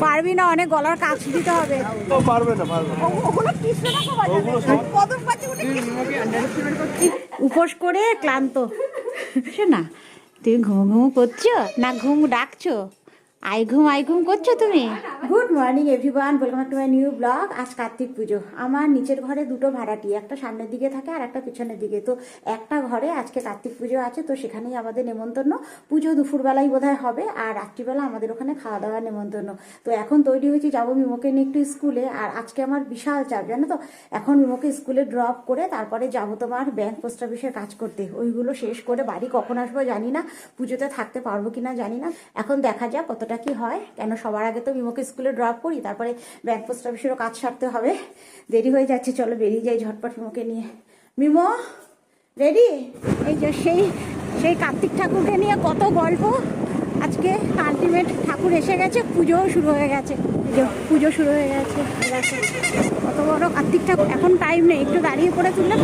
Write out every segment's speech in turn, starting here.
পারবি না অনেক গলার কাজ দিতে হবে। ও পারবে না পারবে উপোস করে ক্লান্ত? সে না তুমি ঘুম ঘুম করছ না ঘুম ডাকছো? আই ঘুম আই ঘুম করছ তুমি? Good morning everyone welcome to my new blog আজ কার্তিক পুজো। আমার নিচের ঘরে দুটো ভাড়াটি, একটা সামনের দিকে থাকে আর একটা পিছনের দিকে। তো একটা ঘরে আজকে কার্তিক পুজো আছে, তো সেখানেই আমাদের নেমন্তন্ন। পুজো দুপুরবেলাই বোধহয় হবে আর রাত্রিবেলা আমাদের ওখানে খাওয়া দাওয়ার নেমন্তন্ন। তো এখন তৈরি হয়েছি, যাব মিমোকে নিয়ে একটু স্কুলে। আর আজকে আমার বিশাল চাপ, জানো তো? এখন মিমোকে স্কুলে ড্রপ করে তারপরে যাব তোমার ব্যাংক পোস্ট অফিসের কাজ করতে। ওইগুলো শেষ করে বাড়ি কখন আসব জানি না। পুজোতে থাকতে পারব কিনা জানি না। এখন দেখা যাক কতটা কি হয়? কেন সবার আগে তো মিমোকে স্কুলে ড্রপ করি, তারপরে ব্যাংক পোস্ট অফিসেরও কাজ সারতে হবে। দেরি হয়ে যাচ্ছে, চলো বেরিয়ে যাই ঝটপট মিমোকে নিয়ে। মিমো রেডি এই যে সেই সেই কার্তিক ঠাকুরকে নিয়ে কত গল্প। আজকে আলটিমেট ঠাকুর এসে গেছে, পুজোও শুরু হয়ে গেছে। পুজো শুরু হয়ে গেছে। কত বড় কার্তিক ঠাকুর, এখন টাইম নেই, একটু দাঁড়িয়ে পড়ে তুললে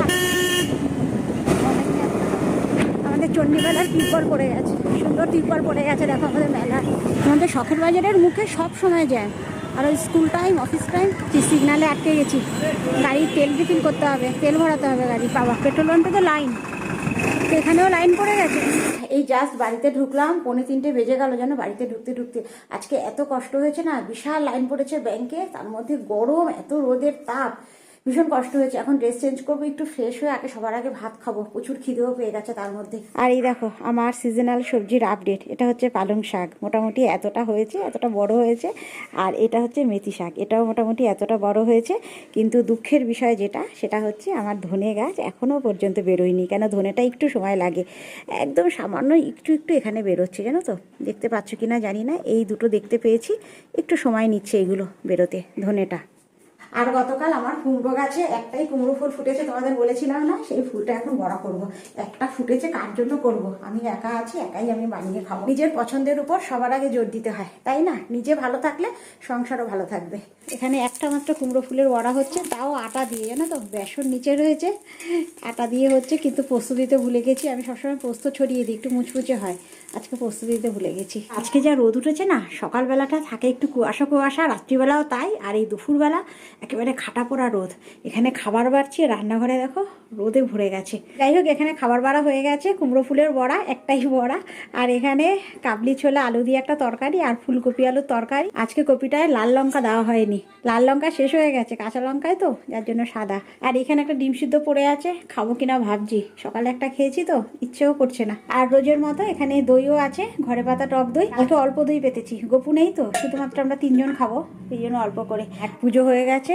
আমাদের চণ্ডীমেলার তিরপল পড়ে গেছে। সুন্দর তিরপল পড়ে গেছে, দেখো আমাদের মেলা। আমাদের শখের বাজারের মুখে সব সময় যায়। আর ওই স্কুল টাইম অফিস টাইম সিগনালে আটকে গেছি। গাড়ির তেল রিফিল করতে হবে, তেল ভরাতে হবে গাড়ি বাবা পেট্রোল পাম্পে তো লাইন এখানেও লাইন পড়ে গেছে। এই জাস্ট বাড়িতে ঢুকলাম, পৌনে তিনটে বেজে গেল যেন বাড়িতে ঢুকতে ঢুকতে। আজকে এত কষ্ট হয়েছে না, বিশাল লাইন পড়েছে ব্যাংকে তার মধ্যে গরম, এত রোদের তাপ। ভীষণ কষ্ট হয়েছে। এখন ড্রেস চেঞ্জ করব, একটু ফ্রেশ হয়ে আগে সবার আগে ভাত খাব। প্রচুর খিদেও পেয়ে গেছে তার মধ্যে। আর এই দেখো, আমার সিজনাল সবজির আপডেট এটা হচ্ছে পালং শাক। মোটামুটি এতটা হয়েছে, এতটা বড় হয়েছে। আর এটা হচ্ছে মেথি শাক। এটাও মোটামুটি এতটা বড় হয়েছে। কিন্তু দুঃখের বিষয় যেটা, সেটা হচ্ছে আমার ধনে গাছ এখনও পর্যন্ত বেরোয়নি। কেন ধনেটা একটু সময় লাগে। একদম সামান্য একটু একটু এখানে বেরোচ্ছে, জানো তো? দেখতে পাচ্ছ কি না জানি না। এই দুটো দেখতে পেয়েছি। একটু সময় নিচ্ছে এগুলো বেরোতে, ধনেটা। আর গতকাল আমার কুমড়ো গাছে একটাই কুমড়ো ফুল ফুটেছে, তোমাদের বলেছিলাম না? সেই ফুলটা এখন বড় করব। একটা ফুটেছে, কার জন্য করব? আমি একা আছি, একাই আমি বানিয়ে খাব। নিজের পছন্দের উপর সবার আগে জোর দিতে হয়, তাই না? নিজে ভালো থাকলে সংসারও ভালো থাকবে। এখানে একটা মাত্র কুমড়ো ফুলের বড়া হচ্ছে, তাও আটা দিয়ে, জানো তো? বেসন নিচে রয়েছে, আটা দিয়ে হচ্ছে, কিন্তু পোস্ত দিতে ভুলে গেছি। আমি সবসময় পোস্ত ছড়িয়ে দিই, একটু মুচমুচে হয়। আজকে পোস্ত দিতে ভুলে গেছি। আজকে যা রোদ উঠেছে না, সকালবেলাটা থাকে একটু কুয়াশা কুয়াশা, রাত্রিবেলাও তাই, আর এই দুপুরবেলা একেবারে খাটা পোড়া রোদ। এখানে খাবার বাড়ছি, রান্নাঘরে দেখো, রোদে ভরে গেছে। যাই হোক, এখানে খাবার বাড়া হয়ে গেছে, কুমড়ো ফুলের বড়া, একটাই বড়া। আর এখানে কাবলি ছোলা আলু দিয়ে একটা তরকারি আর ফুলকপি আলুর তরকারি। আজকে কপিটায় লাল লঙ্কা দেওয়া হয়নি। লাল লঙ্কা শেষ হয়ে গেছে, কাঁচা লঙ্কায় তো, যার জন্য সাদা। আর এখানে একটা ডিম সিদ্ধ পড়ে আছে, খাব কিনা ভাবছি। সকালে একটা খেয়েছি তো, ইচ্ছেও করছে না। আর রোজের মতো এখানে দইও আছে, ঘরে পাতা টক দই। কালকে অল্প দই পেতেছি, গপু নেই তো, শুধুমাত্র আমরা তিনজন খাব, এই জন্য অল্প করে। এক পুজো হয়ে গেছে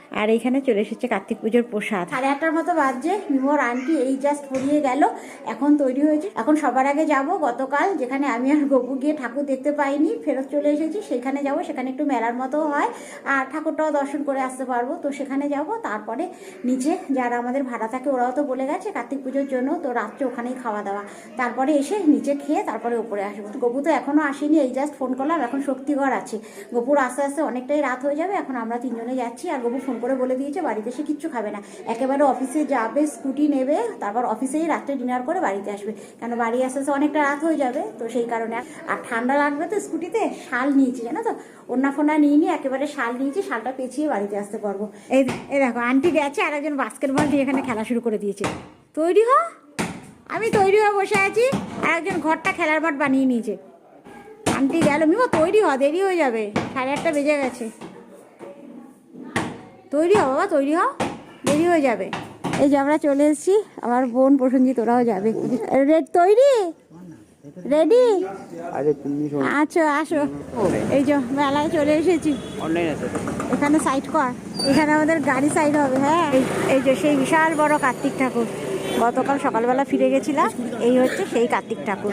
আর এইখানে চলে এসেছে কার্তিক পুজোর প্রসাদ। সাড়ে আটটার মতো বাজছে। মিমোর আন্টি এই জাস্ট ফুরিয়ে গেল। এখন তৈরি হয়েছে। এখন সবার আগে যাব গতকাল, যেখানে আমি আর গপু গিয়ে ঠাকুর দেখতে পাইনি। ফেরত চলে এসেছি। সেখানে যাব। সেখানে একটু মেলার মতো হয়। আর ঠাকুরটাও দর্শন করে আসতে পারব। তো সেখানে যাব। তারপরে নিচে যারা আমাদের ভাড়া থাকে, ওরাও তো বলে গেছে কার্তিক পুজোর জন্য। তো রাত্রে ওখানেই খাওয়া দাওয়া। তারপরে এসে নিচে খেয়ে তারপরে উপরে আসব। গপু তো এখনও আসেনি। এই জাস্ট ফোন করলাম। এখন শক্তিগড় আছে। গপুর আস্তে আস্তে অনেকটাই রাত হয়ে যাবে। এখন আমরা তিনজনে যাচ্ছি। আর গপু ফোন করে বলে দিয়েছে, বাড়িতে এসে কিচ্ছু খাবে না। একেবারে অফিসে যাবে স্কুটি নেবে, তারপর অফিসেই রাত্রে ডিনার করে বাড়িতে আসবে। কেন বাড়ি আসতে আসতে অনেকটা রাত হয়ে যাবে, তো সেই কারণে আর ঠান্ডা লাগবে তো স্কুটিতে শাল নিয়েছি, জানো তো? ওনা ফোনা নিয়ে নিয়ে একেবারে শাল নিয়েছি, শালটা পেঁচিয়ে বাড়িতে আসতে পারব। এই এই দেখো আন্টি গেছে আর একজন বাস্কেটবল দিয়ে এখানে খেলা শুরু করে দিয়েছে। তৈরি হ। আমি তৈরি হয়ে বসে আছি, আর একজন ঘরটা খেলার মাঠ বানিয়ে নিয়েছে। আন্টি গেল, মিমো, তৈরি হ, দেরি হয়ে যাবে। সাড়ে আটটা বেজে গেছে। তৈরি হ বাবা তৈরি হ দেরি হয়ে যাবে। এই যে আমরা চলে এসেছি আমার বোন প্রসঞ্জিৎ ওরাও যাবে। রেড তৈরি? রেডি? আচ্ছা আসো। এই যে মেলায় চলে এসেছি। এখানে সাইড কর। এখানে আমাদের গাড়ি সাইড হবে হ্যাঁ? এই- এই যে সেই বিশাল বড় কার্তিক ঠাকুর। গতকাল সকালবেলা ফিরে গেছিলাম। এই হচ্ছে সেই কার্তিক ঠাকুর।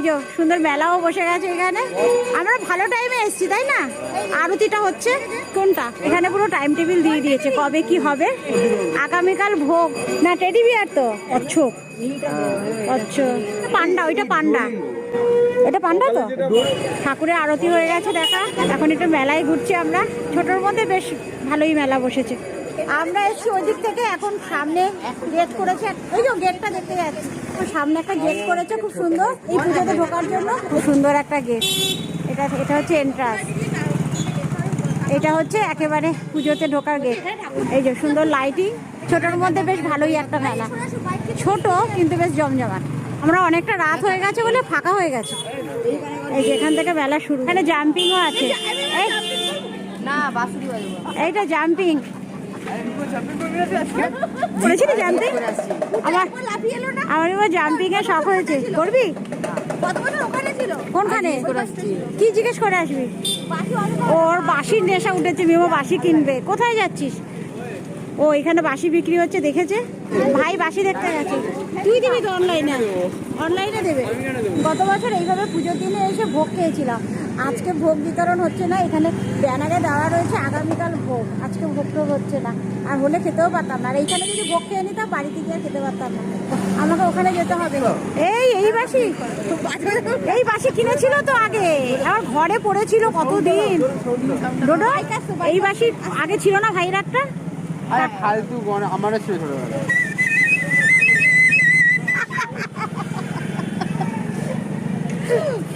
এই যে সুন্দর মেলাও বসে গেছে এখানে। আমরা ভালো টাইমে এসেছি, তাই না? আরতিটা হচ্ছে কোনটা? এখানে পুরো টাইম টেবিল দিয়ে দিয়েছে, কবে কি হবে। আগামীকাল ভোগ। না টেডি বিয়ার তো? অচ্ছক। আচ্ছা পান্ডা, ওইটা পান্ডা। এটা পান্ডা তো? ঠাকুরের আরতি হয়ে গেছে দেখা। এখন একটু মেলায় ঘুরছি আমরা। ছোটোর মধ্যে বেশ ভালোই মেলা বসেছে। আমরা এসছি ওই দিক থেকে, এখন সামনে গেট করেছে। ওই যে গেটটা দেখতে যাচ্ছি। সামনে একটা গেট করেছে খুব সুন্দর। এই পুজোতে ঢোকার জন্য খুব সুন্দর একটা গেট এটা এটা হচ্ছে এন্ট্রান্স এটা হচ্ছে একেবারে পুজোতে ঢোকার গেট এই যে সুন্দর লাইটিং ছোটোর মধ্যে বেশ ভালোই একটা মেলা। ছোট কিন্তু বেশ জমজমাট। আমরা অনেকটা রাত হয়ে গেছে বলে ফাঁকা হয়ে গেছে। এই যে এখান থেকে মেলা শুরু। এখানে জাম্পিংও আছে। এইটা জাম্পিং করেছিলি জাম্পিং আমার আমার এবার জাম্পিং এর শখ হয়েছে। করবি? কোনখানে? কি জিজ্ঞেস করে আসবি? ওর বাসির নেশা উঠেছে, মেমো বাসি কিনবে। কোথায় যাচ্ছিস? ও, এখানে বাসি বিক্রি হচ্ছে, দেখেছে? ভাই বাসি দেখতে গেছে। তুই দিবি তো অনলাইনে অনলাইনে দেবে। গত বছর এইভাবে পুজোর দিনে এসে ভোগ খেয়েছিলাম। আজকে ভোগ বিতরণ হচ্ছে না, এখানে ব্যানারে দেওয়া রয়েছে আগামীকাল ভোগ। আজকে ভোগ টোগ হচ্ছে না। আর হলে খেতেও পারতাম না। আর এইখানে যদি ভোগ খেয়ে নিতাম বাড়িতে গিয়ে খেতে পারতাম না। আমাকে ওখানে যেতে হবে। এই এই বাসি। এই বাসি কিনেছিল তো আগে। আমার ঘরে পড়েছিল কতদিন? ডোডো এই বাসি আগে ছিল না ভাইয়ের একটা আরে ফালতু গণ আমারও ছিল ছোটবেলা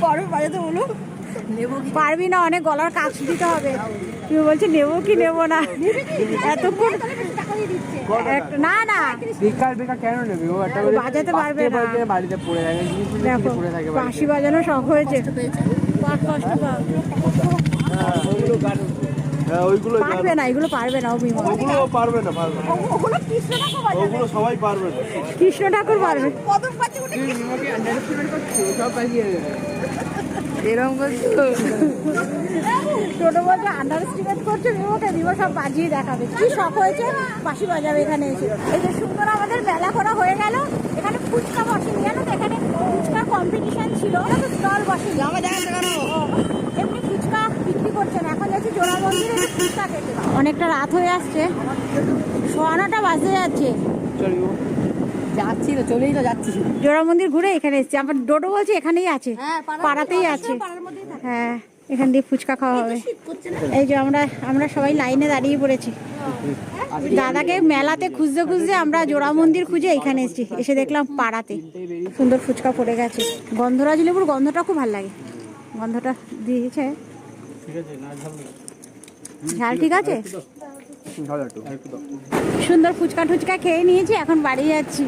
পারবে বাজাতে বলো পারবি না অনেক গলার কাজ দিতে হবে। তুমি বলছি নেব কি নেব না? এতক্ষণ না না। বেকার বেকার কেন নেবে? ও একটা বাজাতে পারবে না। বাড়িতে পড়ে থাকে জিনিসগুলো দেখো কিছু পড়ে থাকে বাঁশি বাজানো শখ হয়েছে। কষ্ট ওইগুলো পারবে না এগুলো পারবে না ও ওগুলো পারবে না পারবে ওগুলো কৃষ্ণ ঠাকুর বাজাবে। ওগুলো সবাই পারবে কৃষ্ণ ঠাকুর নিমাকে সব এরকম করছ? টোটো বলছে আন্ডার এস্টিমেট করছে বিমোকে বিমো সব বাজিয়ে দেখাবে। কি শখ হয়েছে? বাঁশি বাজাবে এখানে এসে। এই যে সুন্দর আমাদের মেলা করা হয়ে গেল। এখানে ফুচকা বসেনি জানো তো? এখানে ফুচকার কম্পিটিশন ছিল। স্টল বসেনি। আমার এমনি ফুচকা বিক্রি করছে না। এখন যাচ্ছে জোড়া মন্দিরে ফুচকা খেতে। অনেকটা রাত হয়ে আসছে। সোয়ানোটা বাজে যাচ্ছে। চলিও যাচ্ছি তো চলেই তো যাচ্ছি। জোড়া মন্দির ঘুরে এখানে এসেছি। আমার ডোডো বলছে এখানেই আছে পাড়াতেই আছে। হ্যাঁ এখান দিয়ে ফুচকা খাওয়া হবে। এই যে আমরা আমরা সবাই লাইনে দাঁড়িয়ে পড়েছি। দাদাকে মেলাতে খুঁজতে খুঁজতে আমরা জোড়া মন্দির খুঁজে এখানে এসেছি। এসে দেখলাম পাড়াতে সুন্দর ফুচকা পড়ে গেছে। গন্ধরাজ লেবুর গন্ধটা খুব ভালো লাগে। গন্ধটা দিয়েছে। ঝাল ঠিক আছে ভালো একটু একটু দাও। সুন্দর ফুচকা টুচকা খেয়ে নিয়েছি এখন বাড়ি যাচ্ছি।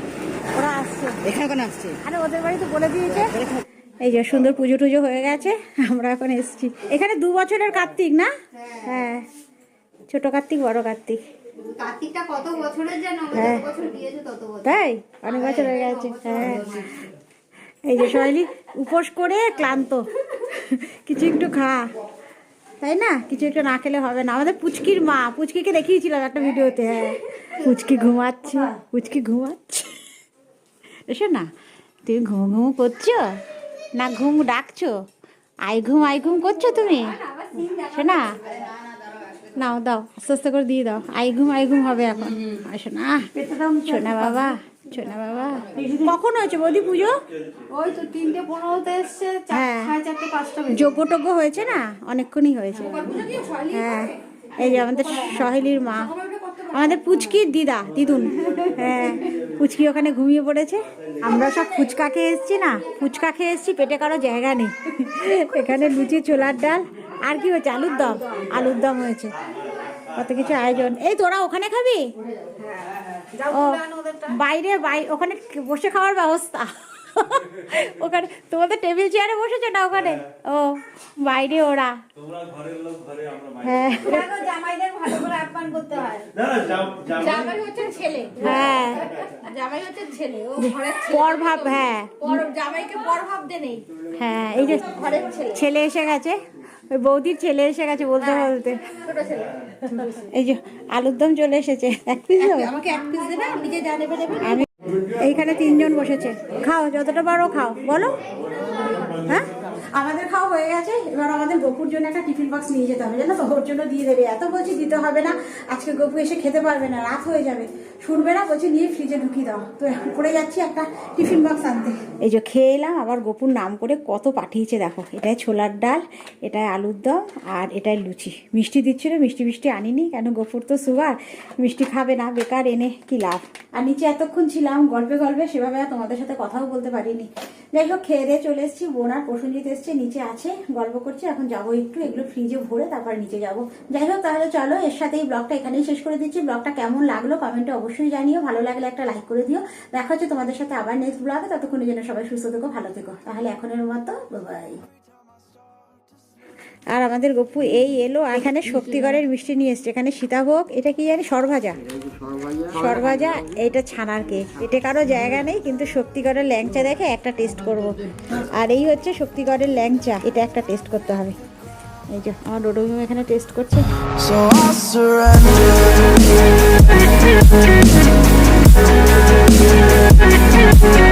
ওরা আসছে। এখানে কোন আসছে? আরে ওদের বাড়িতে বলে দিয়েছে। এই যে সুন্দর পুজো টুজো হয়ে গেছে আমরা এখন এসছি। এখানে দু বছরের কার্তিক না? হ্যাঁ। ছোট কার্তিক বড় কার্তিক। কত বছরের জানো হ্যাঁ। যত বছর দিয়েছে তত বছর। তাই? অনেক বছর হয়ে গেছে। হ্যাঁ। এই যে সবাই উপোস করে ক্লান্ত। কিছু একটু খা। তাই না? কিছু একটু না খেলে হবে না। আমাদের পুচকির মা, পুচকিকে দেখিয়েছিলাম একটা ভিডিওতে। হ্যাঁ। পুচকি ঘুমাচ্ছে পুচকি ঘুমাচ্ছে। এসো না। তুমি ঘুম ঘুম করছ? না ঘুম ডাকছো? আই ঘুম আই ঘুম করছ তুমি? শোনা নাও, দাও। আস্তে আস্তে করে দিয়ে দাও। আই ঘুম আই ঘুম হবে এখন। আসো না। শোনা বাবা। শোনা বাবা। কখন হয়েছে বৌদি পুজো? ওই তো তিনটে পনেরোতে এসছে হ্যাঁ। সাড়ে চারটে পাঁচটা যোগ্য টোগ্য হয়েছে না? অনেকক্ষণই হয়েছে। হ্যাঁ। এই যে আমাদের সহেলির মা। আমাদের পুচকির দিদা দিদুন। হ্যাঁ। পুচকি ওখানে ঘুমিয়ে পড়েছে। আমরা সব ফুচকা খেয়ে এসেছি না? ফুচকা খেয়ে এসেছি পেটে কারও জায়গা নেই। এখানে লুচি ছোলার ডাল। আর কি হয়েছে? আলুর দম। আলুর দম হয়েছে। কত কিছু আয়োজন। এই তোরা ওখানে খাবি? ও বাইরে বাই ওখানে বসে খাওয়ার ব্যবস্থা। ওখানে তোমাদের টেবিল চেয়ারে বসেছো না ওখানে? ও বাইরে ওরা। হ্যাঁ। জামাইদের ভালো করে আপ্যায়ন করতে হয়। জামাই হচ্ছে ছেলে। হ্যাঁ। জামাই হচ্ছে ছেলে। ও ঘরের পর ভাব হ্যাঁ। পর জামাইকে পর ভাবতে নেই। হ্যাঁ এই যে ছেলে। ছেলে এসে গেছে। বৌদির ছেলে এসে গেছে বলতে বলতে। এই যে আলুর দম চলে এসেছে। এক পিস আমি এইখানে তিনজন বসেছে। খাও যতটা পারো খাও। বলো। হ্যাঁ? আমাদের খাওয়া হয়ে গেছে। এবার আমাদের গপুর জন্য একটা টিফিন বক্স নিয়ে যেতে হবে। জানো তো? ওর জন্য দিয়ে দেবে। এত বলছি দিতে হবে না। আজকে গপু এসে খেতে পারবে না। রাত হয়ে যাবে। শুনবে না, বলছে, নিয়ে ফ্রিজে ঢুকিয়ে দাও। তো এখন করে যাচ্ছি একটা টিফিন বক্স আনতে। এই যে খেয়ে এলাম আবার গোপুর নাম করে কত পাঠিয়েছে, দেখো। এটাই ছোলার ডাল, এটাই আলুর দম, আর এটাই লুচি। মিষ্টি দিচ্ছিল, মিষ্টি মিষ্টি আনিনি, কেন গোপুর তো সুগার মিষ্টি খাবে না, বেকার এনে কি লাভ? আর নিচে এতক্ষণ ছিলাম, গল্পে গল্পে সেভাবে আর তোমাদের সাথে কথাও বলতে পারিনি। যাই হোক, খেয়ে দিয়ে চলে এসেছি, বোন আর প্রসঞ্জিত এসছে, নিচে আছে, গল্প করছে, এখন যাব একটু, এগুলো ফ্রিজে ভরে তারপর নিচে যাব। যাই হোক, তাহলে চলো, এর সাথে এই ব্লগটা এখানেই শেষ করে দিচ্ছি। ব্লগটা কেমন লাগল কমেন্টে অবশ্যই জানিও ভালো লাগলে একটা লাইক করে দিও। দেখা হচ্ছে তোমাদের সাথে আবার নেক্সট ব্লগে ততক্ষণের জন্য সবাই সুস্থ থেকো ভালো থেকো। তাহলে এখনের মতো বাই আর আমাদের গপু এই এলো আর এখানে শক্তিগড়ের মিষ্টি নিয়ে এসছে। এখানে সীতাভোগ এটা কি জানি? সরভাজা। সরভাজা এটা ছানার কেক। এটা কারও জায়গা নেই কিন্তু শক্তিগড়ের ল্যাংচা দেখে একটা টেস্ট করব। আর এই হচ্ছে শক্তিগড়ের ল্যাংচা এটা একটা টেস্ট করতে হবে। এই যে আমার ডোডোভিম এখানে টেস্ট করছে।